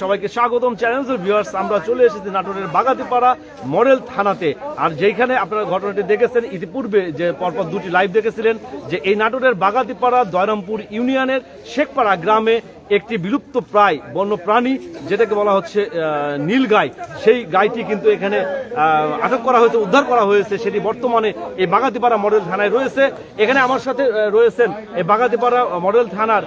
সবাইকে স্বাগতম। আমরা চলে এসেছি নাটোরের মডেল থানাতে। আর ঘটনাটি ইতিপূর্বে যে পরপর দুটি লাইভ দেখেছিলেন, যে এই নাটোরের বাগাতিপাড়া, দয়রামপুর ইউনিয়নের শেখপাড়া গ্রামে একটি বিলুপ্ত প্রায় বন্য প্রাণী যেটাকে বলা হচ্ছে নীল গাই। সেই গাইটি কিন্তু এখানে আটক করা হয়েছে, উদ্ধার করা হয়েছে। সেটি বর্তমানে এই বাগাতিপাড়া মডেল থানায় রয়েছে। এখানে আমার সাথে রয়েছেন এই বাগাতিপাড়া মডেল থানার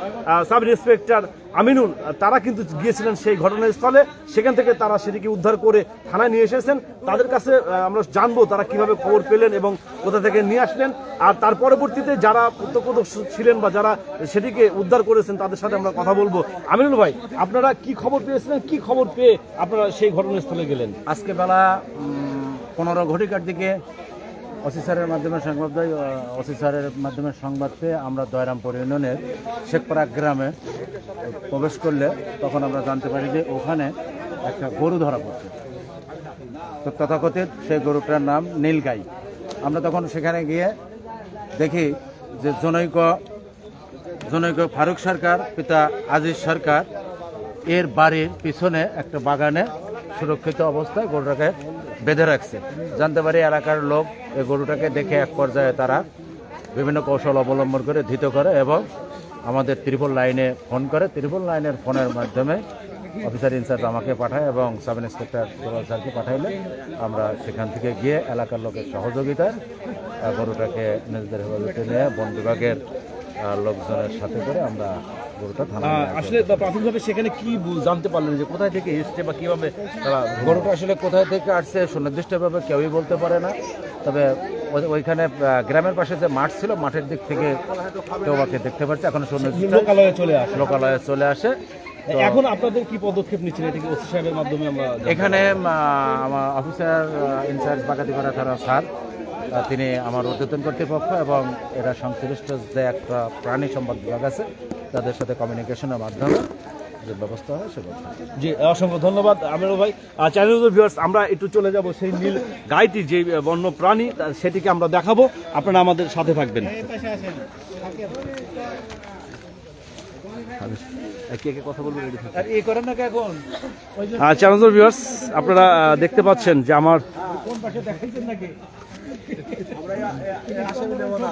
সাব ইন্সপেক্টর আমিনুল। তারা কিন্তু গিয়েছিলেন সেই ঘটনাস্থলে। সেখান থেকে তারা সেটিকে উদ্ধার করে থানায় নিয়ে এসেছেন। তাদের কাছে আমরা জানব তারা কীভাবে খবর পেলেন এবং কোথা থেকে নিয়ে আসলেন। আর তার পরবর্তীতে যারা প্রত্যক্ষদর্শী ছিলেন বা যারা সেটিকে উদ্ধার করেছেন, তাদের সাথে আমরা কথা বলব। আমিনুল ভাই, আপনারা কি খবর পেয়েছিলেন? কি খবর পেয়ে আপনারা সেই ঘটনাস্থলে গেলেন? আজকে বেলা পনেরো ঘটিকার দিকে অফিসারের মাধ্যমে সংবাদ দেয় অফিসারের মাধ্যমে সংবাদ পেয়ে আমরা দয়রামপুর ইউনিয়নের শেখপাড়া গ্রামে প্রবেশ করলে তখন আমরা জানতে পারি যে ওখানে একটা গরু ধরা পড়ছে। তো তথাকথিত সেই গরুটার নাম নীলগাই। আমরা তখন সেখানে গিয়ে দেখি যে জনৈক জনৈক ফারুক সরকার, পিতা আজিজ সরকার, এর বাড়ির পিছনে একটা বাগানে সুরক্ষিত অবস্থায় গরুটাকে বেঁধে রাখছে। জানতে পারি এলাকার লোক এই গরুটাকে দেখে এক পর্যায়ে তারা বিভিন্ন কৌশল অবলম্বন করে, ধৃত করে এবং আমাদের ত্রিপল লাইনে ফোন করে। ত্রিপল লাইনের ফোনের মাধ্যমে অফিসার ইনচার্জ আমাকে পাঠায় এবং সাব ইন্সপেক্টর স্যারকে পাঠাইলে আমরা সেখান থেকে গিয়ে এলাকার লোকের সহযোগিতায় গরুটাকে নিজেদের হেফাজতে নিয়ে বন বিভাগের লোকজনের সাথে করে আমরা গরুটা থানা আসলে প্রাথমিকভাবে সেখানে কি জানতে পারলেন যে কোথায় থেকে এসছে বা কীভাবে তারা গরুটা আসলে কোথায় থেকে আসছে সুনির্দিষ্টভাবে কেউই বলতে পারে না। তবে ওইখানে গ্রামের পাশে যে মাঠ ছিল মাঠের দিক থেকে কেউ বাকে দেখতে পাচ্ছে এখন সুনির্দিষ্ট লোকালয়ে চলে আসে। লোকালয়ে চলে আসে। এখন আপনাদের কি পদক্ষেপ নিচ্ছেন? এটাকে ওসি সাহেবের মাধ্যমে আমরা এখানে আমার অফিসার ইনচার্জ বাগাতিপাড়া থানা স্যার তিনি আমার ঊর্ধ্বতন কর্তৃপক্ষ এবং এরা সংশ্লিষ্ট যে একটা প্রাণী সম্পদ বিভাগ আছে তাদের সাথে কমিউনিকেশনের মাধ্যমে যে ব্যবস্থা হয় সে ব্যবস্থা হয়। জি অসংখ্য ধন্যবাদ আমিরুল ভাই। চ্যানেল ভিউয়ার্স আমরা একটু চলে যাব সেই নীল গাইটি যে বন্য প্রাণী সেটিকে আমরা দেখাবো। আপনারা আমাদের সাথে থাকবেন। কে কে কথা বলবেন ready থাকুন। আর এই করেন না এখন? ওই যে আহ,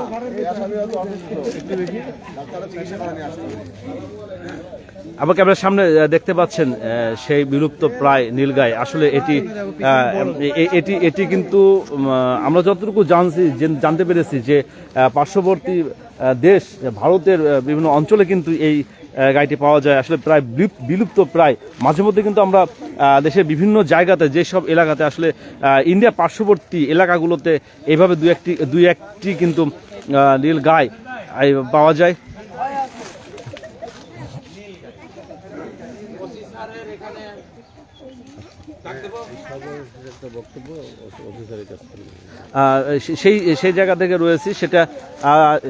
আমার নাকি আমার ক্যামেরার সামনে দেখতে পাচ্ছেন সেই বিলুপ্ত প্রায় নীলগাই। আসলে এটি এটি এটি কিন্তু আমরা যতটুকু জানছি জানতে পেরেছি যে পার্শ্ববর্তী দেশ, ভারতের বিভিন্ন অঞ্চলে কিন্তু এই গাইটি পাওয়া যায়। আসলে প্রায় বিলুপ- বিলুপ্ত প্রায়। মাঝে মধ্যে কিন্তু আমরা দেশের বিভিন্ন জায়গাতে যেসব এলাকাতে আসলে ইন্ডিয়া পার্শ্ববর্তী এলাকাগুলোতে এভাবে দু একটি দুই একটি কিন্তু নীল গায়ে পাওয়া যায়। সেই সেই জায়গা থেকে রয়েছি, সেটা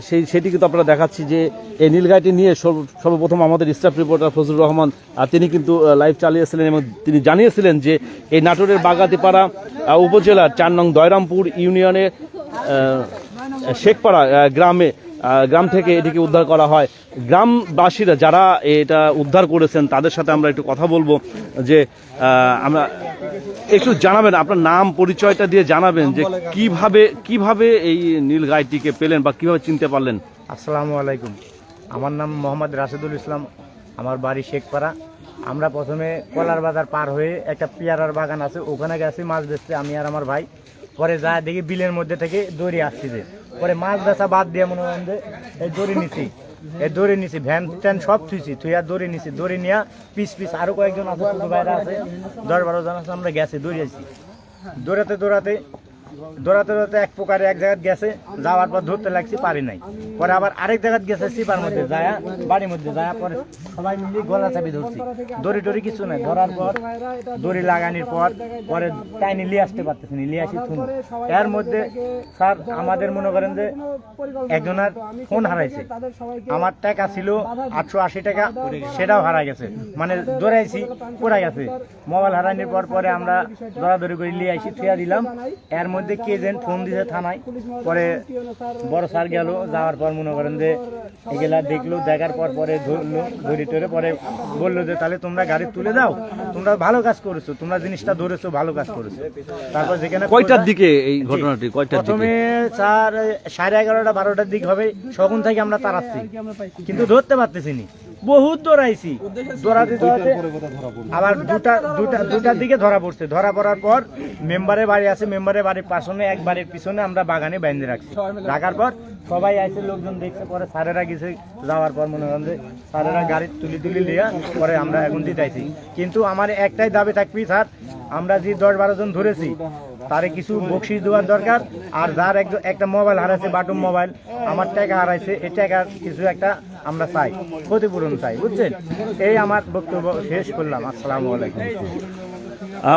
সেই, সেটি কিন্তু আপনারা দেখাচ্ছি যে এই নীলগাইটি নিয়ে সর্ব- সর্বপ্রথম আমাদের স্টাফ রিপোর্টার ফজলুর রহমান তিনি কিন্তু লাইভ চালিয়েছিলেন এবং তিনি জানিয়েছিলেন যে এই নাটোরের বাগাতিপাড়া উপজেলার চার নং দয়রামপুর ইউনিয়নের শেখপাড়া গ্রামে গ্রাম থেকে এটিকে উদ্ধার করা হয়। গ্রামবাসীরা যারা এটা উদ্ধার করেছেন, তাদের সাথে আমরা একটু কথা বলব যে আমরা একটু জানাবেন, আপনার নাম, পরিচয়টা দিয়ে জানাবেন যে কীভাবে কীভাবে এই নীল গাইটিকে পেলেন বা কীভাবে চিনতে পারলেন? আসসালামু আলাইকুম। আমার নাম মোহাম্মদ রাশেদুল ইসলাম। আমার বাড়ি শেখপাড়া। আমরা প্রথমে কলার বাজার পার হয়ে একটা পেয়ারার বাগান আছে, ওখানে গেছি মাছ বেচতে, আমি আর আমার ভাই। পরে যা দেখি বিলের মধ্যে থেকে দড়ি আসছে পরে মাছ বেচা বাদ দিয়ে মনে হয় যে, এই দড়ি নিছি। এই দড়ি নিছি, ভ্যান ট্যান সব থুইছি, থুইয়া দড়ি নিছি। দড়ি নিয়ে পিস পিস আরও কয়েকজন আছে, ছোটো ভাইরা আছে, দশ বারো জন আছে, আমরা গেছি দৌড়িয়েছি দৌড়াতে দৌড়াতে দৌড়াতে দৌড়াতে এক প্রকারে এক জায়গায় গেছে, যাওয়ার পর ধরতে লাগছি, পারি নাই। পরে আবার আরেক জায়গায় গেছে, সিপার মধ্যে যায়, বাড়ির মধ্যে যায়, পরে সবাই মিলে গলা চাপি ধরছি। দড়ি টড়ি কিছু নাই, ধরার পর, দড়ি লাগানির পর, পরে টাইনি নিয়ে আসতে পারতেছি নিয়ে আসি থুন। এর মধ্যে স্যার আমাদের মনে করেন যে একজনের ফোন হারাইছে। আমার টাকা ছিল আটশো আশি টাকা, সেটাও হারা গেছে। মানে দৌড়াইছি পড়ে গেছে মোবাইল হারানোর পর পরে আমরা দৌড়াদৌড়ি করে নিয়ে আসি, থুয়া দিলাম। এর মধ্যে মধ্যে কে যেন ফোন দিছে থানায়। পরে বড় স্যার গেল যাওয়ার পর মনে করেন যে এগুলা দেখল দেখার পর পরে ধরলো ধরি টরে পরে বলল যে তাহলে তোমরা গাড়ি তুলে দাও তোমরা ভালো কাজ করেছ তোমরা জিনিসটা ধরেছো ভালো কাজ করেছ। তারপর যেখানে কয়টার দিকে এই ঘটনাটি? কয়টার দিকে? প্রথমে স্যার সাড়ে এগারোটা বারোটার দিক হবে সগুন থেকে আমরা তাড়াচ্ছি কিন্তু ধরতে পারতেছি নি। বহুত দৌড়াইছি। দৌড়াতে দৌড়াতে আবার দুটা দুটা দুটার দিকে ধরা পড়ছে। ধরা পড়ার পর মেম্বারের বাড়ি আছে মেম্বারের বাড়ির পাশনে এক বাড়ির পিছনে আমরা বাগানে বেঁধে রাখছি। রাখার পর সবাই আইসে লোকজন দেখছে পরে স্যারেরা গেছে যাওয়ার পর মনে করেন যে স্যারেরা গাড়ি তুলি তুলি লিয়া পরে আমরা এখন দিতেছি কিন্তু আমার একটাই দাবি থাকবি স্যার আমরা যে দশ বারো জন ধরেছি তারে কিছু বকশিস দেওয়ার দরকার। আর যার এক- একটা মোবাইল হারাইছে বাটুম মোবাইল আমার টাকা হারাইছে এই টাকার কিছু একটা আমরা চাই ক্ষতিপূরণ চাই বুঝছেন? এই আমার বক্তব্য শেষ করলাম। আসসালামু আলাইকুম।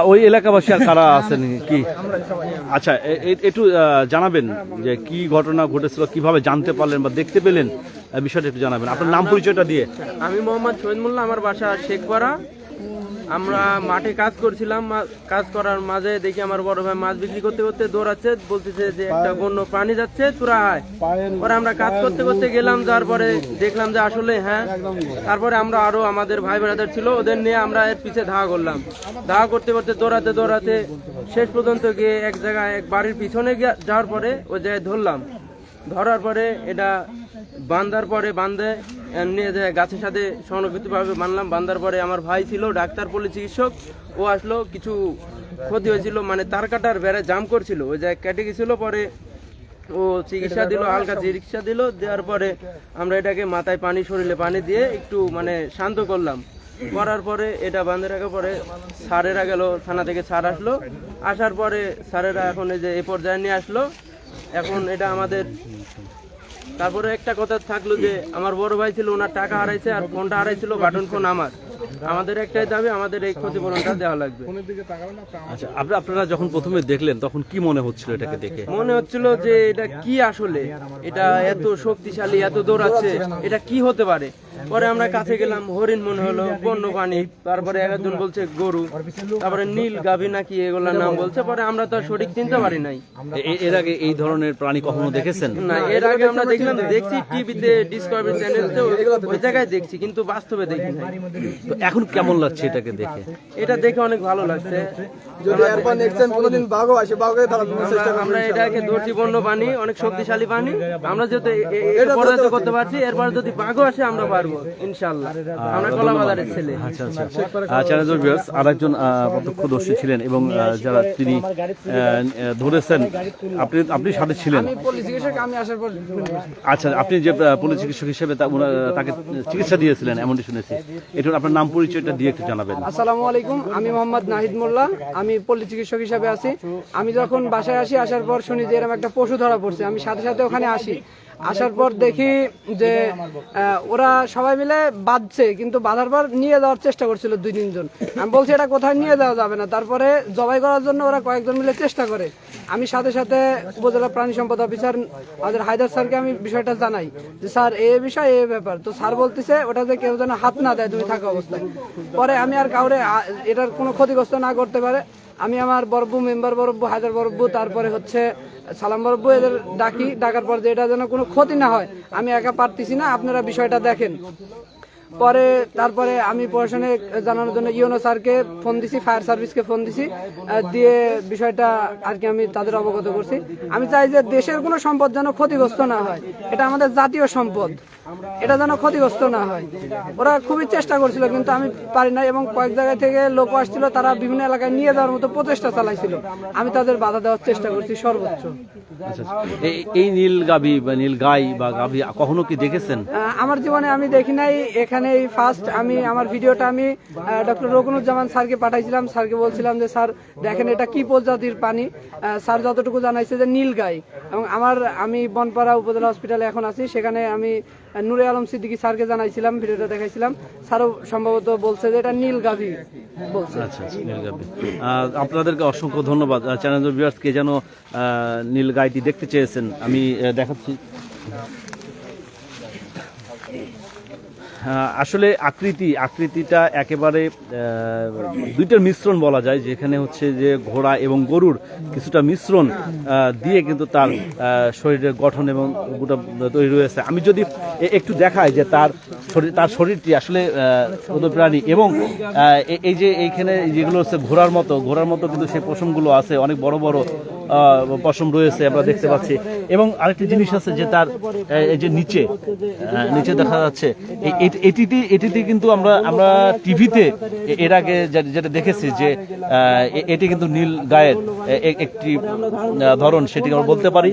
ওই এলাকাবাসী আর কারা আছেন কি? আচ্ছা একটু জানাবেন যে কি ঘটনা ঘটেছিল কীভাবে জানতে পারলেন বা দেখতে পেলেন? বিষয়টা একটু জানাবেন। আপনার নাম পরিচয়টা দিয়ে। আমি মোহাম্মদ শহীদ মোল্লা আমার বাসা শেখপাড়া। আমরা মাঠে কাজ করছিলাম কাজ করার মাঝে দেখি আমার বড় ভাই মাছ বিক্রি করতে করতে দৌড়াচ্ছে বলতেছে যে একটা বন্য প্রাণী যাচ্ছে তোরা আয়। পরে আমরা কাজ করতে করতে গেলাম যার পরে দেখলাম যে আসলে হ্যাঁ তারপরে আমরা আরও আমাদের ভাই ব্রাদার ছিল ওদের নিয়ে আমরা এর পিছে ধাওয়া করলাম। ধাওয়া করতে করতে দৌড়াতে দৌড়াতে শেষ পর্যন্ত গিয়ে এক জায়গায় এক বাড়ির পিছনে যাওয়ার পরে ওই জায়গায় ধরলাম। ধরার পরে এটা বান্ধার পরে বান্ধে নিয়ে যায় গাছের সাথে সংরক্ষিতভাবে বানলাম। বান্ধার পরে আমার ভাই ছিল, ডাক্তার পলি চিকিৎসক। ও আসলো, কিছু ক্ষতি হয়েছিল মানে তার কাটার বেড়ে জাম করছিল। ওই জায়গায় কেটে গেছিল, পরে ও চিকিৎসা দিল, হালকা চিকিৎসা দিল। দেওয়ার পরে আমরা এটাকে মাথায় পানি, শরীরে পানি দিয়ে একটু মানে শান্ত করলাম। করার পরে এটা বাঁধে রাখার পরে স্যারেরা গেল, থানা থেকে স্যার আসলো। আসার পরে স্যারেরা এখন এই যে এ পর্যায়ে নিয়ে আসলো। এখন এটা আমাদের। তারপরে একটা কথা থাকল যে, আমার বড় ভাই ছিল, ওনার টাকা হারাইছে আর ফোনটা হারাইছিল, বাটন ফোন আমার। আমাদের একটাই দাবি আমাদের এই ক্ষতিপূরণটা দেওয়া লাগবে। আচ্ছা আপনি- আপনারা যখন প্রথমে দেখলেন তখন কি মনে হচ্ছিল এটাকে দেখে? মনে হচ্ছিল যে এটা কি আসলে? এটা এত শক্তিশালী এত দৌড়াচ্ছে এটা কি হতে পারে? পরে আমরা কাছে গেলাম হরিণ মনে হলো বন্য পানি তারপরে একজন বলছে গরু তারপরে নীল গাভী নাকি এগুলোর নাম বলছে পরে আমরা তো আর সঠিক চিনতে পারি নাই। এর আগে এই ধরনের প্রাণী কখনো দেখেছেন? না এর আগে আমরা দেখলাম দেখছি টিভিতে ডিসকভারি চ্যানেলতে ওই জায়গায় দেখছি কিন্তু বাস্তবে দেখি তো এখন কেমন লাগছে এটাকে দেখে? এটা দেখে অনেক ভালো লাগছে। যদি এরপর নেক্সট টাইম কোনোদিন বাঘও আসে বাঘকে তারা আমরা- আমরা এটাকে বন্য পানি অনেক শক্তিশালী পানি আমরা এ- এটা পরাজিত করতে পারছি এরপর যদি বাঘও আসে আমরা পারব ইনশাল্লাহ আমরা কলা বাজারের ছেলে। আচ্ছা আচ্ছা। চ্যানেল ভিউয়ার্স আরেকজন আহ, প্রত্যক্ষদর্শী ছিলেন এবং যারা তিনি ধরেছেন আপনি আপনি সাথে ছিলেন? আমি আসার পর আচ্ছা আপনি যে পল্লী চিকিৎসক হিসেবে তা- তাকে চিকিৎসা দিয়েছিলেন এমনটি শুনেছি। একটু আপনার নাম পরিচয়টা দিয়ে একটু জানাবেন। আসসালামু আলাইকুম, আমি মোহাম্মদ নাহিদ মোল্লা, আমি পল্লী চিকিৎসক হিসাবে আছি। আমি যখন বাসায় আসি, আসার পর শুনি যে এরকম একটা পশু ধরা পড়ছে। আমি সাথে সাথে ওখানে আসি। আসার পর দেখি যে ওরা সবাই মিলে বাঁধছে কিন্তু বাঁধার পর নিয়ে যাওয়ার চেষ্টা করছিল দুই তিনজন আমি বলছি এটা কোথায় নিয়ে যাওয়া যাবে না? তারপরে জবাই করার জন্য ওরা কয়েকজন মিলে চেষ্টা করে। আমি সাথে সাথে উপজেলা প্রাণী সম্পদ অফিসার আমাদের হায়দার স্যারকে আমি বিষয়টা জানাই যে স্যার এ বিষয় এই ব্যাপার। তো স্যার বলতেছে ওটা যে কেউ যেন হাত না দেয় তুমি থাকা অবস্থায়। পরে আমি আর কাউরে এটার কোনো ক্ষতিগ্রস্ত না করতে পারে। আমি আমার বরব্বু মেম্বার বরব্বু হায়দার বরব্বু তারপরে হচ্ছে সালাম বরব্বু এদের ডাকি, ডাকার পর যে এটা যেন কোনো ক্ষতি না হয়, আমি একা পারতেছি না, আপনারা বিষয়টা দেখেন। পরে, তারপরে আমি প্রশাসনে জানানোর জন্য ইউনো স্যারকে ফোন দিছি, ফায়ার সার্ভিসকে ফোন দিছি দিয়ে বিষয়টা আর কি আমি তাদের অবগত করছি। আমি চাই যে দেশের কোনো সম্পদ যেন ক্ষতিগ্রস্ত না হয়, এটা আমাদের জাতীয় সম্পদ। এটা যেন ক্ষতিগ্রস্ত না হয়। ওরা খুবই চেষ্টা করছিল কিন্তু আমি পারি না এবং কয়েক জায়গা থেকে লোক আসছিল তারা বিভিন্ন এলাকায় নিয়ে যাওয়ার মতো প্রচেষ্টা চালাইছিল। আমি তাদের বাধা দেওয়ার চেষ্টা করছি সর্বোচ্চ। এই- এই নীল গাভী বা নীল গাই বা গাভী কখনো কি দেখেছেন? আমার জীবনে আমি দেখি নাই। এখানে এই ফার্স্ট আমি আমার ভিডিওটা আমি ডক্টর রকুনুজ্জামান স্যারকে পাঠাইছিলাম। স্যারকে বলছিলাম যে স্যার দেখেন এটা কি প্রজাতির পানি? স্যার যতটুকু জানাইছে যে নীল গাই। এবং আমার আমি বনপাড়া উপজেলা হসপিটালে এখন আছি। সেখানে আমি নূরে আলম সিদ্দিকী স্যারকে জানাইছিলাম ভিডিওটা দেখাইছিলাম। স্যারও সম্ভবত বলছে যে এটা নীল গাভী বলছে। আচ্ছা আচ্ছা, নীল গাভী আপনাদেরকে অসংখ্য ধন্যবাদ। চ্যানেল ভিউয়ার্স কে যেন নীল গাইটি দেখতে চেয়েছেন আমি দেখাচ্ছি। আসলে আকৃতি, আকৃতিটা একেবারে দুইটার মিশ্রণ বলা যায়, যেখানে হচ্ছে যে ঘোড়া এবং গরুর কিছুটা মিশ্রণ দিয়ে কিন্তু তার শরীরের গঠন এবং গোটা তৈরি রয়েছে আমি যদি একটু দেখাই যে তার শরীর, তার শরীরটি আসলে প্রাণী এবং এই যে এইখানে যেগুলো হচ্ছে ঘোড়ার মতো ঘোড়ার মতো কিন্তু সেই পশমগুলো আছে, অনেক বড় বড় পশম রয়েছে আমরা দেখতে পাচ্ছি। এবং আরেকটি জিনিস আছে যে তার এই যে নিচে নিচে দেখা যাচ্ছে এটি- এটিতে এটিতে কিন্তু আমরা আমরা টিভিতে এর আগে যেটা দেখেছি যে এটি কিন্তু নীল গায়ের একটি ধরন সেটি আমরা বলতে পারি।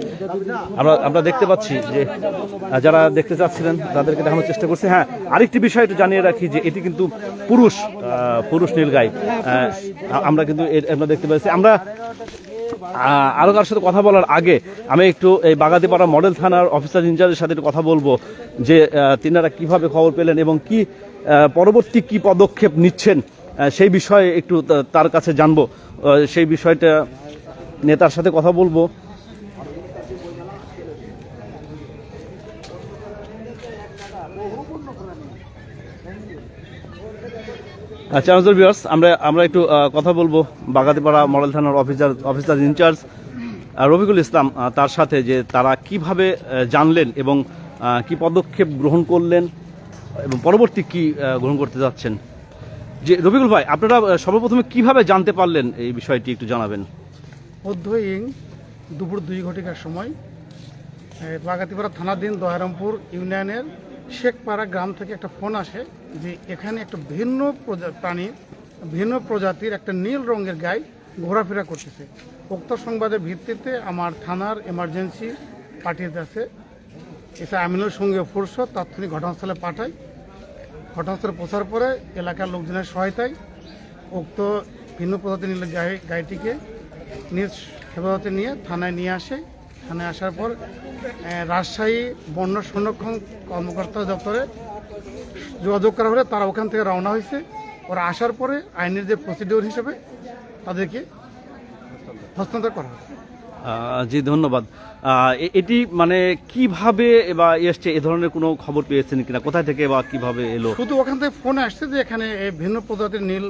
আমরা আমরা দেখতে পাচ্ছি যে যারা দেখতে চাচ্ছিলেন তাদেরকে দেখানোর চেষ্টা করছি। হ্যাঁ আরেকটি বিষয় একটু জানিয়ে রাখি যে এটি কিন্তু পুরুষ পুরুষ নীলগাই আহ, আমরা কিন্তু আমরা দেখতে পাচ্ছি আমরা আহ, আরও কারোর সাথে কথা বলার আগে আমি একটু এই বাগাতিপাড়া মডেল থানার অফিসার ইনচার্জের সাথে একটু কথা বলব যে তিনারা কীভাবে খবর পেলেন এবং কি পরবর্তী কি পদক্ষেপ নিচ্ছেন সেই বিষয়ে একটু তার কাছে জানব। সেই বিষয়টা নেতার সাথে কথা বলব। আচ্ছা ভিউয়ার্স, আমরা আমরা একটু কথা বলব বাগাতিপাড়া মডেল থানার officer officer in charge Rafiqul Islam তার সাথে যে তারা কীভাবে জানলেন এবং কি পদক্ষেপ গ্রহণ করলেন এবং পরবর্তী কি গ্রহণ করতে যাচ্ছেন। যে, রফিকুল ভাই, আপনারা সর্বপ্রথমে কীভাবে জানতে পারলেন এই বিষয়টি একটু জানাবেন? মধ্যইং দুপুর দুই ঘটিকার সময় বাগাতিপাড়া থানাধীন দয়ারামপুর ইউনিয়নের শেখপাড়া গ্রাম থেকে একটা ফোন আসে যে এখানে একটা ভিন্ন প্রাণীর ভিন্ন প্রজাতির একটা নীল রঙের গায়ে ঘোরাফেরা করতেছে। উক্ত সংবাদের ভিত্তিতে আমার থানার এমার্জেন্সি পাঠিয়ে আছে এসে আমিনুর সঙ্গে ফুরসত, তাৎক্ষণিক ঘটনাস্থলে পাঠাই। ঘটনাস্থলে পৌঁছার পরে এলাকার লোকজনের সহায়তায় উক্ত ভিন্ন প্রজাতির নীল গায়ে গাইটিকে নিজ হেফাজতে নিয়ে থানায় নিয়ে আসে। থানায় আসার পর রাজশাহী বন্য সংরক্ষণ কর্মকর্তা দপ্তরে যোগাযোগ করা হলে তারা ওখান থেকে রওনা হয়েছে। ওরা আসার পরে আইনের যে প্রসিডিওর হিসেবে তাদেরকে হস্তান্তর করা হয় জি ধন্যবাদ। এটি মানে কীভাবে বা এসছে এ ধরনের কোনো খবর পেয়েছেন কিনা? কোথায় থেকে বা কীভাবে এলো? শুধু ওখান থেকে ফোনে আসছে যে এখানে ভিন্ন প্রজাতির নীল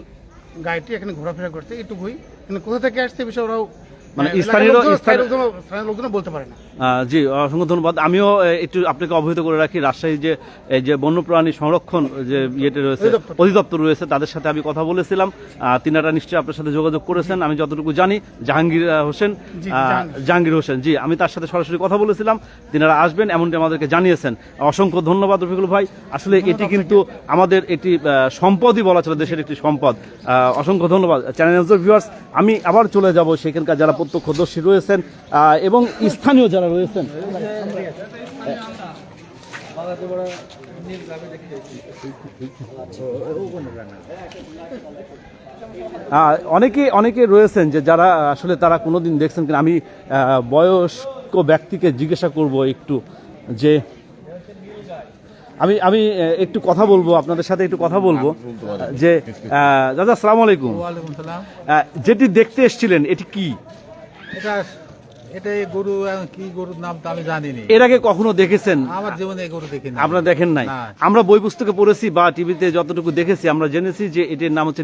গাড়িটি এখানে ঘোরাফেরা করতে এটুকুই। কিন্তু কোথা থেকে আসছে বিষয়ে ওরাও মানে স্থানীয়- লোকজন- স্থানীয়- লোকজন- বলতে পারে না। জি অসংখ্য ধন্যবাদ। আমিও একটু আপনাকে অবহিত করে রাখি রাজশাহী যে এই যে বন্যপ্রাণী সংরক্ষণ যে ইয়েতে রয়েছে অধিদপ্তর। রয়েছে তাদের সাথে আমি কথা বলেছিলাম। তিনারা নিশ্চয়ই আপনার সাথে যোগাযোগ করেছেন আমি যতটুকু জানি জাহাঙ্গীর হোসেন জাহাঙ্গীর। হোসেন জি আমি তার সাথে সরাসরি কথা বলেছিলাম তিনারা আসবেন এমনটি আমাদেরকে জানিয়েছেন। অসংখ্য ধন্যবাদ রফিকুল ভাই আসলে এটি কিন্তু আমাদের এটি সম্পদই বলা চলে দেশের একটি সম্পদ। আহ, অসংখ্য ধন্যবাদ। চ্যানেল ভিউয়ার্স আমি আবার চলে যাব সেখানকার যারা প্রত্যক্ষদর্শী রয়েছেন আহ, এবং স্থানীয় যারা রয়েছেন। আহ, অনেকে অনেকে রয়েছেন যে যারা আসলে তারা কোনোদিন দেখছেন কিনা। আমি বয়স্ক ব্যক্তিকে জিজ্ঞাসা করব একটু যে আমি আমি একটু কথা বলব আপনাদের সাথে একটু কথা বলব। যে আহ, দাদা সালাম। আলাইকুম যেটি দেখতে এসেছিলেন এটি কি? এটা এটা এই গরু এখন কি গরুর নাম তো আমি জানিনি। এর আগে কখনো দেখেছেন? আমার জীবনে এই গরু দেখিনি। আপনারা দেখেন নাই? না। আমরা বই পুস্তকে পড়েছি বা টিভিতে যতটুকু দেখেছি আমরা জেনেছি যে এটির নাম হচ্ছে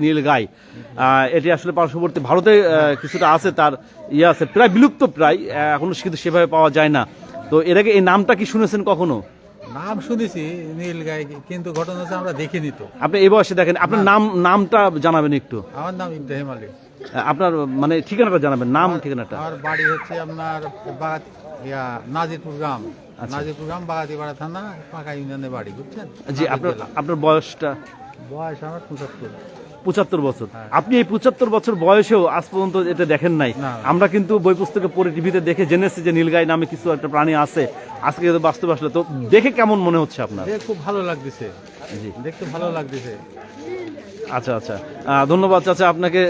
আহ, এটি আসলে পার্শ্ববর্তী ভারতে আহ, কিছুটা আছে তার ইয়ে আছে প্রায় বিলুপ্ত প্রায় আহ, এখনও কিন্তু সেভাবে পাওয়া যায় না। তো এর আগে এই নামটা কি শুনেছেন কখনো? নাম শুনেছি নীল গাই কিন্তু ঘটনা হচ্ছে আমরা দেখিনি তো। আপনি এই বয়সে দেখেন আপনার নাম নামটা জানাবেন একটু। আমার নাম ইব্রাহিম আলী। আপনার মানে ঠিকানাটা জানাবেন নাম ঠিকানাটা। আমার বাড়ি হচ্ছে আপনার বাগাত ইয়া নাজিরপুর গ্রাম। নাজিরপুর গ্রাম বাগাতিপাড়া থানা পাকা ইউনিয়নের বাড়ি বুঝছেন? জি আপনার আপনার বয়সটা? বয়স আমার পঁচাত্তর। পঁচাত্তর বছর। আপনি এই পঁচাত্তর বছর বয়সেও আজ পর্যন্ত এটা দেখেন নাই। আমরা কিন্তু বই পুস্তকে পড়ে টিভিতে দেখে জেনেছি যে নীলগাই নামে কিছু একটা প্রাণী আছে। আজকে কিন্তু বাস্তবে আসলে তো দেখে কেমন মনে হচ্ছে আপনার? খুব ভালো লাগতেছে। জি। দেখতে ভালো লাগতেছে। আচ্ছা আচ্ছা। ধন্যবাদ চাচা আপনাকে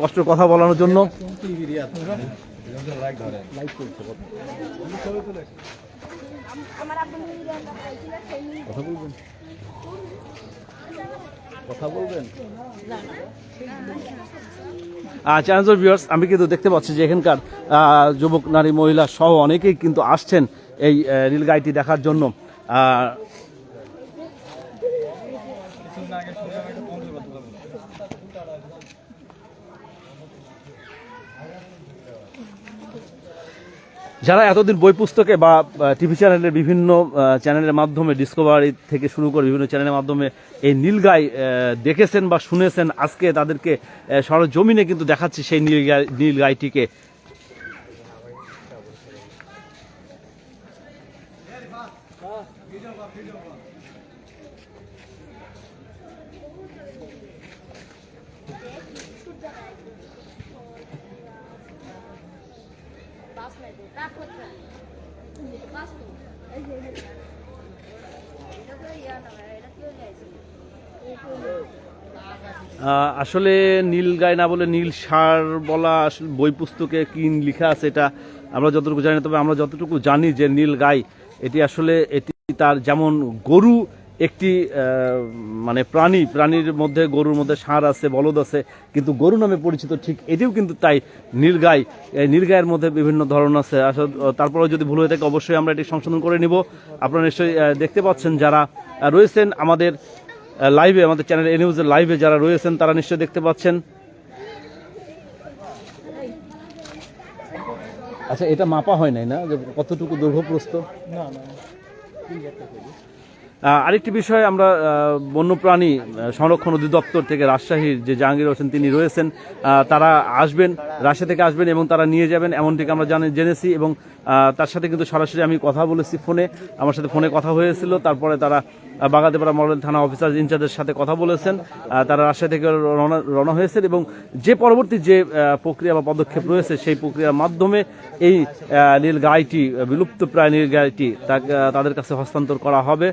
কষ্ট কথা বলানোর জন্য। চ্যানেল আমি কিন্তু দেখতে পাচ্ছি যে এখানকার যুবক, নারী, মহিলা সহ অনেকেই কিন্তু আসছেন এই নীলগাইটি দেখার জন্য। যারা এতদিন বই পুস্তকে বা টিভি চ্যানেলের বিভিন্ন চ্যানেলের মাধ্যমে ডিসকভারি থেকে শুরু করে বিভিন্ন চ্যানেলের মাধ্যমে এই নীলগাই দেখেছেন বা শুনেছেন, আজকে তাদেরকে সরজমিনে কিন্তু দেখাচ্ছি সেই নীলগাই, নীলগাইটিকে। আসলে নীল গায় না বলে নীল সার বলা আসলে বই পুস্তকে কি লেখা আছে এটা আমরা যতটুকু জানি, তবে আমরা যতটুকু জানি যে নীল গাই এটি আসলে এটি তার যেমন গরু একটি মানে প্রাণী, প্রাণীর মধ্যে গরুর মধ্যে সার আছে, বলদ আছে, কিন্তু গরু নামে পরিচিত ঠিক এটিও কিন্তু তাই নীলগাই এই নীলগায়ের মধ্যে বিভিন্ন ধরন আছে। আসলে তারপরে যদি ভুল হয়ে থাকে, অবশ্যই আমরা এটি সংশোধন করে নিব। আপনারা নিশ্চয়ই দেখতে পাচ্ছেন যারা রয়েছেন আমাদের লাইভে আমাদের চ্যানেল এ নিউজের লাইভে যারা রয়েছেন তারা নিশ্চয়ই দেখতে পাচ্ছেন। আচ্ছা এটা মাপা হয় নাই না? যে কতটুকু দৈর্ঘ্যপ্রস্ত আরেকটি বিষয় আমরা বন্যপ্রাণী সংরক্ষণ অধিদপ্তর থেকে রাজশাহীর যে জাহাঙ্গীর হোসেন তিনি রয়েছেন তারা আসবেন রাজশাহী থেকে আসবেন এবং তারা নিয়ে যাবেন এমনটিকে আমরা জানি জেনেছি এবং তার সাথে কিন্তু সরাসরি আমি কথা বলেছি ফোনে। আমার সাথে ফোনে কথা হয়েছিল তারপরে তারা বাগাতেপাড়া মডেল থানা অফিসার ইনচার্জের সাথে কথা বলেছেন। তারা রাজশাহী থেকে রওনা হয়েছেন এবং যে পরবর্তী যে প্রক্রিয়া বা পদক্ষেপ রয়েছে সেই প্রক্রিয়ার মাধ্যমে এই নীল আহ, বিলুপ্ত প্রায় নীল গাইটি তাকে, তাদের কাছে হস্তান্তর করা হবে।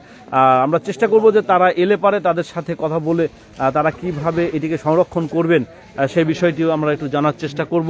আমরা চেষ্টা করব যে তারা এলে পারে তাদের সাথে কথা বলে তারা কীভাবে এটিকে সংরক্ষণ করবেন সেই বিষয়টিও আমরা একটু জানার চেষ্টা করব।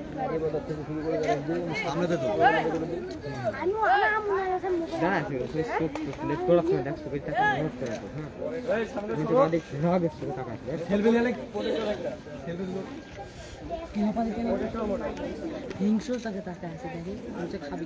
হিংস্র তাকে তাকে আছে দেখি খাবি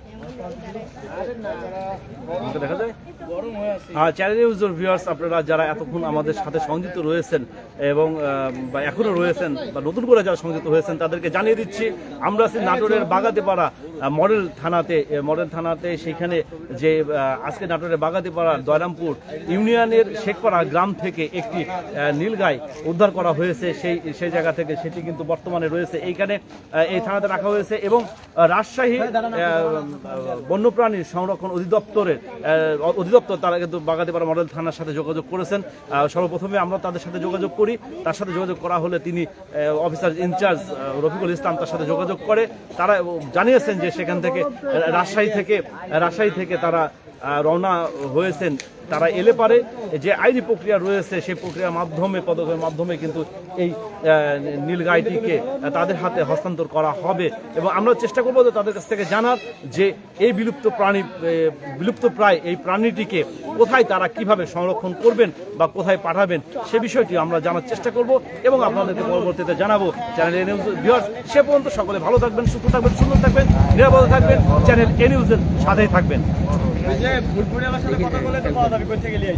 দেখা যায়? হ্যাঁ চ্যানেল ভিউয়ার্স আপনারা যারা এতক্ষণ আমাদের সাথে সংযুক্ত রয়েছেন এবং বা এখনও রয়েছেন বা নতুন করে যারা সংযুক্ত হয়েছেন তাদেরকে জানিয়ে দিচ্ছি আমরা আছি নাটোরের বাগাতিপাড়া মডেল থানাতে। মডেল থানাতে সেখানে যে আজকে নাটোরের বাগাতিপাড়া দয়রামপুর ইউনিয়নের শেখপাড়া গ্রাম থেকে একটি নীলগাই উদ্ধার করা হয়েছে। সেই সেই জায়গা থেকে সেটি কিন্তু বর্তমানে রয়েছে। এইখানে এই থানাতে রাখা হয়েছে এবং রাজশাহী আহ, বন্যপ্রাণী সংরক্ষণ অধিদপ্তরের অধিদপ্তর তারা কিন্তু বাগাতিপাড়া মডেল থানার সাথে যোগাযোগ করেছেন। সর্বপ্রথমে আমরা তাদের সাথে যোগাযোগ করি। তার সাথে যোগাযোগ করা হলে তিনি অফিসার ইনচার্জ রফিকুল ইসলাম তার সাথে যোগাযোগ করে। তারা জানিয়েছেন যে সেখান থেকে রাজশাহী থেকে রাজশাহী থেকে তারা রওনা হয়েছেন, তারা এলে পারে। যে আইনি প্রক্রিয়া রয়েছে, সেই প্রক্রিয়ার মাধ্যমে, পদক্ষেপের মাধ্যমে কিন্তু এই নীলগাইটিকে তাদের হাতে হস্তান্তর করা হবে। এবং আমরা চেষ্টা করব যে তাদের কাছ থেকে জানার যে এই বিলুপ্ত প্রাণী বিলুপ্ত প্রায় এই প্রাণীটিকে কোথায় তারা কীভাবে সংরক্ষণ করবেন বা কোথায় পাঠাবেন, সে বিষয়টি আমরা জানার চেষ্টা করব এবং আপনাদেরকে পরবর্তীতে জানাব। চ্যানেল এ নিউজ ভিউয়ার্স সে পর্যন্ত সকলে ভালো থাকবেন, সুস্থ থাকবেন, সুন্দর থাকবেন, নিরাপদে থাকবেন। চ্যানেল এ নিউজের সাথেই থাকবেন। ভুলপুরি আমার সাথে কথা বলে তো পাওয়া যাবে কোথা থেকে লিয়ে